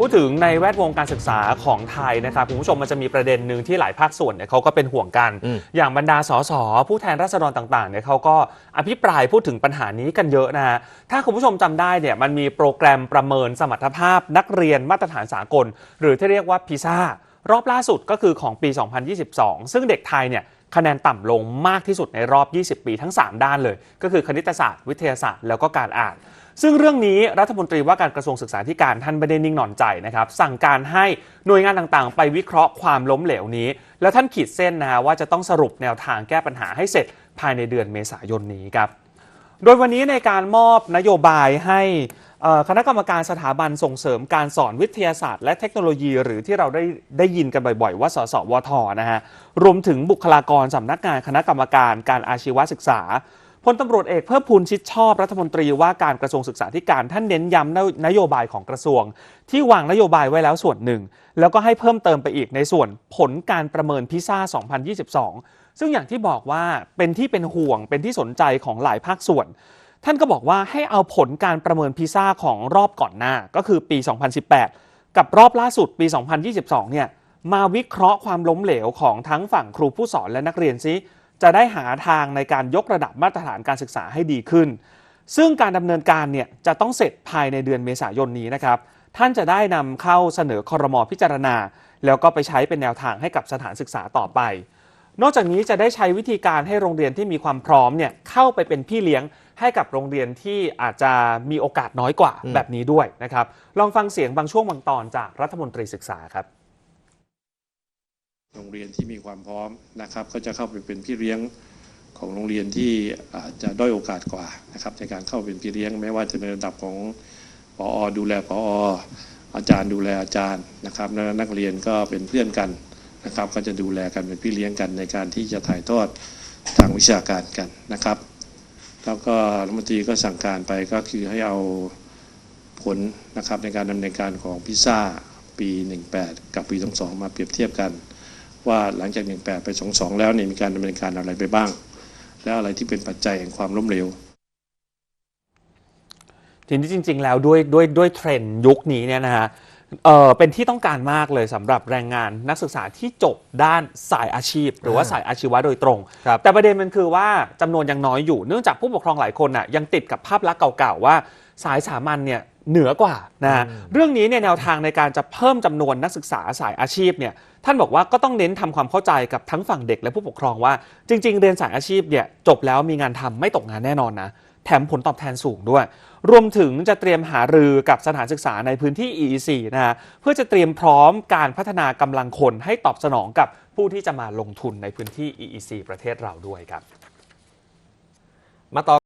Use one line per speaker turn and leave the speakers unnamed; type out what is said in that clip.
พูดถึงในแวดวงการศึกษาของไทยนะครับคุณผู้ชมมันจะมีประเด็นหนึ่งที่หลายภาคส่วนเนี่ยเขาก็เป็นห่วงกัน
อืม
อย่างบรรดาสสผู้แทนราษฎรต่างๆเนี่ยเขาก็อภิปรายพูดถึงปัญหานี้กันเยอะนะฮะถ้าคุณผู้ชมจำได้เนี่ยมันมีโปรแกรมประเมินสมรรถภาพนักเรียนมาตรฐานสากล หรือที่เรียกว่าพิซ่ารอบล่าสุดก็คือของปี 2022 ซึ่งเด็กไทยเนี่ย คะแนนต่ำลงมากที่สุดในรอบ 20 ปีทั้ง 3 ด้านเลย ก็คือคณิตศาสตร์ วิทยาศาสตร์แล้วก็การอ่าน ซึ่งเรื่องนี้รัฐมนตรีว่าการกระทรวงศึกษาธิการท่านไม่ได้นิ่งนอนใจนะครับสั่งการให้หน่วยงานต่างๆ ไปวิเคราะห์ความล้มเหลวนี้ แล้วท่านขีดเส้นนะว่าจะต้องสรุปแนวทางแก้ปัญหาให้เสร็จภายในเดือนเมษายนนี้ครับโดยวันนี้ในการมอบนโยบายให้ คณะกรรมการสถาบันส่งเสริมการสอนวิทยาศาสตร์และเทคโนโลยี หรือที่เราได้ได้ยินกันบ่อยๆ ว่าสสวทนะฮะรวมถึงบุคลากรสำนักงานคณะกรรมการการอาชีวศึกษาพลตำรวจเอกเพิ่มพูนชิดชอบรัฐมนตรีว่าการกระทรวงศึกษาธิการท่านเน้นย้ำนโยบายของกระทรวง ที่วางนโยบายไว้แล้วส่วนหนึ่ง แล้วก็ให้เพิ่มเติมไปอีกในส่วนผลการประเมินพิซ่า 2022 ซึ่งอย่างที่บอกว่าเป็นที่เป็นห่วงเป็นที่สนใจของหลายภาคส่วน ท่านก็บอกว่าให้เอาผลการประเมินพิซซ่าของรอบก่อนหน้าก็คือปี 2018 กับรอบล่าสุดปี 2022 เนี่ยมาวิเคราะห์ความล้มเหลวของทั้งฝั่งครูผู้สอนและนักเรียนซิจะได้หาทางในการยกระดับมาตรฐานการศึกษาให้ดีขึ้น ซึ่งการดำเนินการเนี่ยจะต้องเสร็จภายในเดือนเมษายนนี้นะครับท่านจะได้นำเข้าเสนอคอรมอพิจารณา แล้วก็ไปใช้เป็นแนวทางให้กับสถานศึกษาต่อไป นอกจากนี้จะได้ใช้วิธีการให้โรงเรียนที่มีความพร้อมเนี่ยเข้าไปเป็นพี่เลี้ยง ให้กับโรงเรียนที่อาจจะมีโอกาสน้อยกว่า
อืม
แบบนี้ด้วยนะครับ ลองฟังเสียงบางช่วงบางตอนจากรัฐมนตรีศึกษาครับ
โรงเรียนที่มีความพร้อมนะครับ ก็จะเข้าไปเป็นพี่เลี้ยงของโรงเรียนที่อาจจะด้อยโอกาสกว่านะครับในการเข้าเป็นพี่เลี้ยงไม่ว่าจะในระดับของปอดูแลปออาจารย์ดูแลอาจารย์นะครับและนักเรียนก็เป็นเพื่อนกันนะครับ ก็จะดูแลกันเป็นพี่เลี้ยงกันในการที่จะถ่ายทอดทางวิชาการกันนะครับ แล้วก็รัฐมนตรีก็สั่งการไปก็คือให้เอาผลนะครับในการดำเนินการของพิซซ่าปี 18 กับปี 22 มาเปรียบเทียบกัน ว่าหลังจาก 18 ไป 22 แล้วเนี่ยมีการดำเนินการอะไรไปบ้าง แล้วอะไรที่เป็นปัจจัยแห่งความล้มเหลว
ทีนี้จริง ๆ แล้วด้วยด้วยด้วยเทรนด์ยุคนี้เนี่ยนะฮะ เออเป็นที่ต้องการมากเลยสำหรับแรงงานนักศึกษาที่จบด้านสายอาชีพ หรือว่าสายอาชีวะโดยตรง
ครับ
แต่ประเด็นมันคือว่าจำนวนยังน้อยอยู่เนื่องจากผู้ปกครองหลายคนน่ะยังติดกับภาพลักษณ์เก่าๆว่า สายสามัญเนี่ยเหนือกว่านะฮะเรื่องนี้เนี่ยแนวทางในการจะเพิ่มจำนวนนักศึกษาสายอาชีพเนี่ยท่านบอกว่าก็ต้องเน้นทำความเข้าใจกับทั้งฝั่งเด็กและผู้ปกครองว่า จริง ๆ เรียนสายอาชีพเนี่ยจบแล้วมีงานทำไม่ตกงานแน่นอนนะ แถมผลตอบแทนสูงด้วย รวมถึงจะเตรียมหารือกับสถานศึกษาในพื้นที่ EEC นะฮะเพื่อจะเตรียมพร้อมการพัฒนากำลังคนให้ตอบสนองกับผู้ที่จะมาลงทุนในพื้นที่ EEC ประเทศเราด้วยครับ
มาต่อ